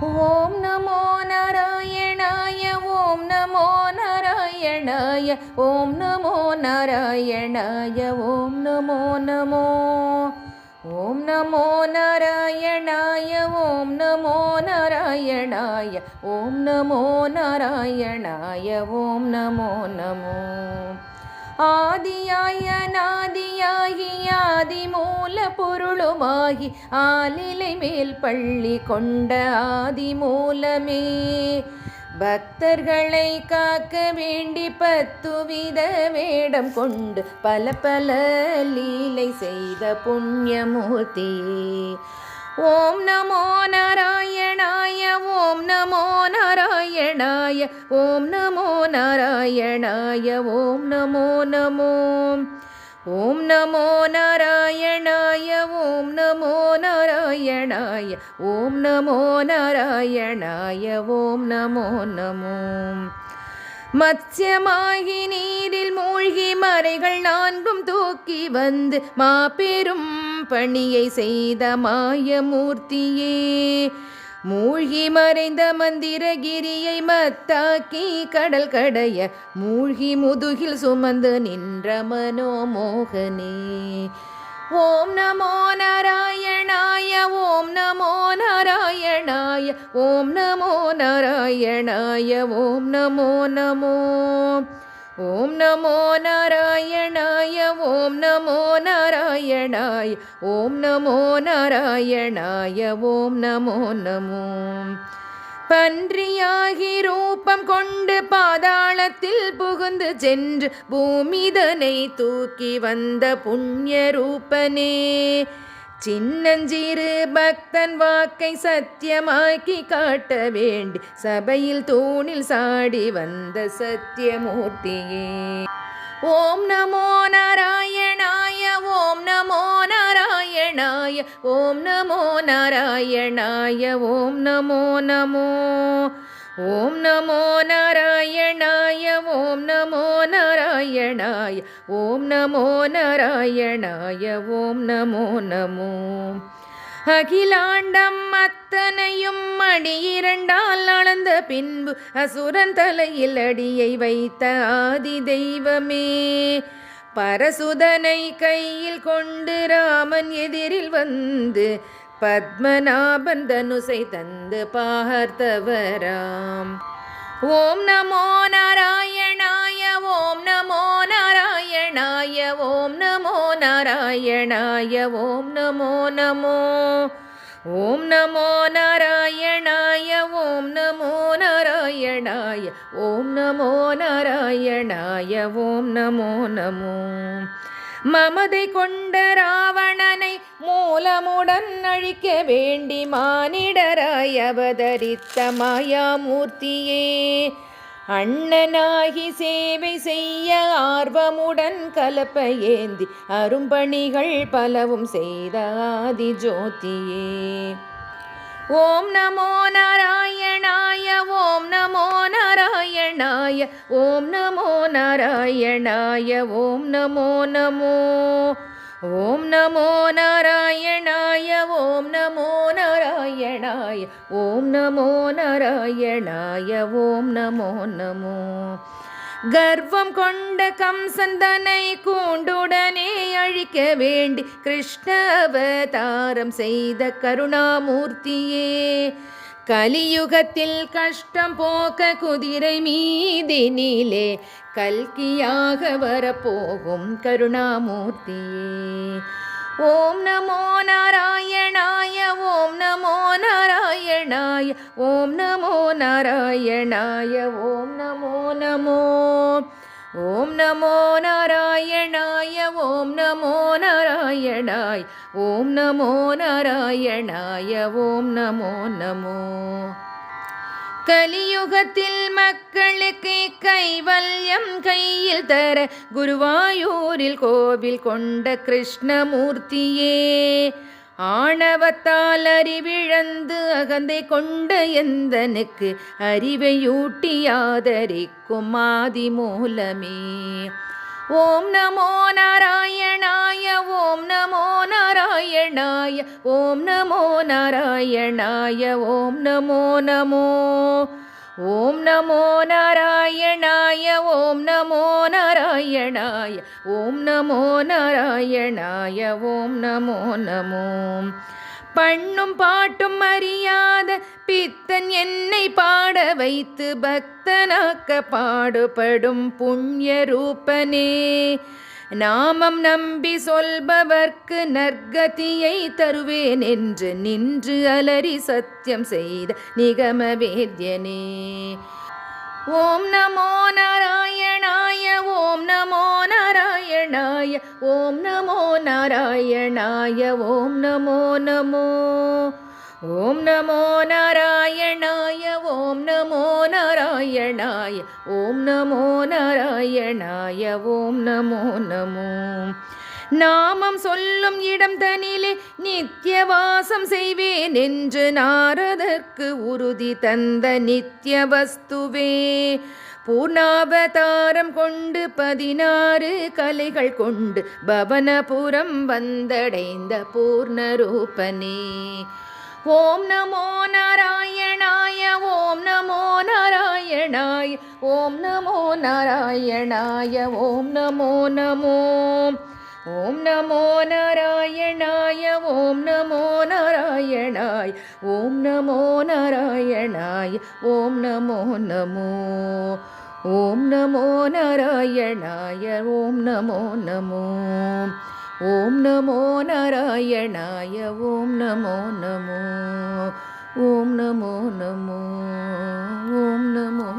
ஓம் நமோ நாராயணாய ஓம் நமோ நாராயணாய ஓம் நமோ நாராயணாய ஓம் நமோ நமோ. ஓம் நமோ நாராயணாய ஓம் நமோ நாராயணாய ஓம் நமோ நாராயணாய ஓம் நமோ நமோ. ஆதியாய நாதியாகி ஆதி மூல பொருளுமாகி ஆலிலை மேல் பள்ளி கொண்ட ஆதி மூலமே பக்தர்களை காக்க வேண்டி பத்து வித வேடம் கொண்டு பல பல லீலை செய்த புண்ணியமூர்த்தியே ஓம் நமோ நாராயணாய ஓம் நமோ நாராயணாய ஓம் நமோ நாராயணாய ஓம் நமோ நமோ. ஓம் நமோ நாராயணாய ஓம் நமோ நாராயணாய ஓம் நமோ நாராயணாய ஓம் நமோ நமோ. மத்யமாகி நீரில் மூழ்கி மறைகள் நான்கும் தூக்கி வந்து மாபெரும் பணியை செய்த மாயமூர்த்தியே. மூழ்கி மறைந்த மந்திரகிரியை மத்தாக்கி கடல் கடைய மூழ்கி முதுகில் சுமந்து நின்ற மனோமோகனே. ஓம் நமோ நாராயணாய ஓம் நமோ நாராயணாய ஓம் நமோ நாராயணாய ஓம் நமோ நமோ. ஓம் நமோ நாராயணாய ஓம் நமோ நாராயணாய ஓம் நமோ நாராயணாய ஓம் நமோ நமோ. பன்றியாகி ரூபம் கொண்டு பாதாளத்தில் புகுந்து சென்று பூமிதனை தூக்கி வந்த புண்ணிய ரூபனே. சின்னஞ்சிறு பக்தன் வாக்கை சத்தியமாக்கி காட்ட வேண்டி சபையில் தூணில் சாடி வந்த சத்தியமூர்த்தியே. ஓம் நமோ நாராயணாய ஓம் நமோ நாராயணாய ஓம் நமோ நாராயணாய ஓம் நமோ நமோ. ஓம் நமோ நாராயணாய ஓம் நமோ நாராயணாய ஓம் நமோ நாராயணாய ஓம் நமோ நமோ. அகிலாண்டம் அத்தனையும் அடி இரண்டால் அளந்த பின்பு அசுரன் தலையில் அடியை வைத்த ஆதி தெய்வமே. பரசுதனை கையில் கொண்டு ராமன் எதிரில் வந்து பத்மநாபன் தனுசை தந்து பார்த்தவராம் ஓம் நமோ நாராயணாய ஓம் நமோ நாராயணாய ஓம் நமோ நாராயணாய ஓம் நமோ நமோ. ஓம் நமோ நாராயணாய ஓம் நமோ நாராயணாய ஓம் நமோ நாராயணாய ஓம் நமோ நமோ. மமதை கொண்ட ராவணனை மூலமுடன் அழிக்க வேண்டி மானிடராய் அவதரித்த மாயாமூர்த்தியே. அண்ணனாகி சேவை செய்ய ஆர்வமுடன் கலப்ப ஏந்தி அரும்பணிகள் பலவும் செய்த ஆதி ஜோதியே ஓம் நமோ நாராயணாய ஓம் நமோ நாராயணாய ஓம் நமோ நாராயணாய ஓம் நமோ நமோ ஓம் நமோ நாராயணாய ஓம் நமோ நாராயணாய ஓம் நமோ நாராயணாய ஓம் நமோ நமோ. கர்வம் கொண்ட கம்சந்தனை கூண்டுடனே அழிக்க வேண்டி கிருஷ்ணவதாரம் செய்த கருணாமூர்த்தியே. கலியுகத்தில் கஷ்டம் போக்க குதிரை மீதினிலே கல்கியாக வரப்போகும் கருணாமூர்த்தியே. ஓம் நமோ நாராயணாய ஓம் நமோ நாராயணாய ஓம் நமோ நாராயணாய ஓம் நமோ நமோ. ஓம் நமோ நாராயணாய ஓம் நமோ நாராயணாய் ஓம் நமோ நாராயணாய ஓம் நமோ நமோ. கலியுகத்தில் மக்களுக்கு கைவல்யம் கையில் தர குருவாயூரில் கோவில் கொண்ட கிருஷ்ணமூர்த்தியே. ஆணவத்தால் அறிவிழந்து அகந்தை கொண்ட எந்தனுக்கு அறிவையூட்டி ஆதரிக்கும் ஆதி மூலமே ஓம் நமோ நாராயணாய ஓம் நமோ நாராயணாய ஓம் நமோ நாராயணாய ஓம் நமோ நமோ. ஓம் நமோ நாராயணாய ஓம் நமோ நாராயணாய ஓம் நமோ நாராயணாய ஓம் நமோ நமோ. பண்ணும் பாட்டும் அறியாத பித்தன் என்னை பாட வைத்து பக்தனாக்க பாடுபடும் புண்ணிய ரூபனே. நாமம் நம்பி சொல்பவர்க்கு நற்கதியை தருவேன் என்று நின்று அலறி சத்தியம் செய்த நிகம வேத்யனே ஓம் நமோ நாராயணாய ஓம் நமோ நாராயணாய ஓம் நமோ நாராயணாய ஓம் நமோ நமோ. ஓம் நமோ நாராயணாய ஓம் நமோ நாராயணாய ஓம் நமோ நாராயணாய ஓம் நமோ நமோ. நாமம் சொல்லும் இடம் தனிலே நித்திய வாசம் செய்வேன் என்று நாரதற்கு உறுதி தந்த நித்திய வஸ்துவே. பூர்ணாவதாரம் கொண்டு பதினாறு கலைகள் கொண்டு பவனபுரம் வந்தடைந்த பூர்ணரூபனே. ஓம் நமோ நாராயணாய ஓம் நமோ நாராயணாய ஓம் நமோ நாராயணாய ஓம் நமோ நமோ ஓம் நமோ நாராயணாய ஓம் நமோ நாராயணாய் ஓம் நமோ நாராயணாய் ஓம் நமோ நமோ ஓம் நமோ நாராயணாய ஓம் நமோ நமோ ॐ नमो नारायणाय ॐ नमो नमो ॐ नमो नमो ॐ नमो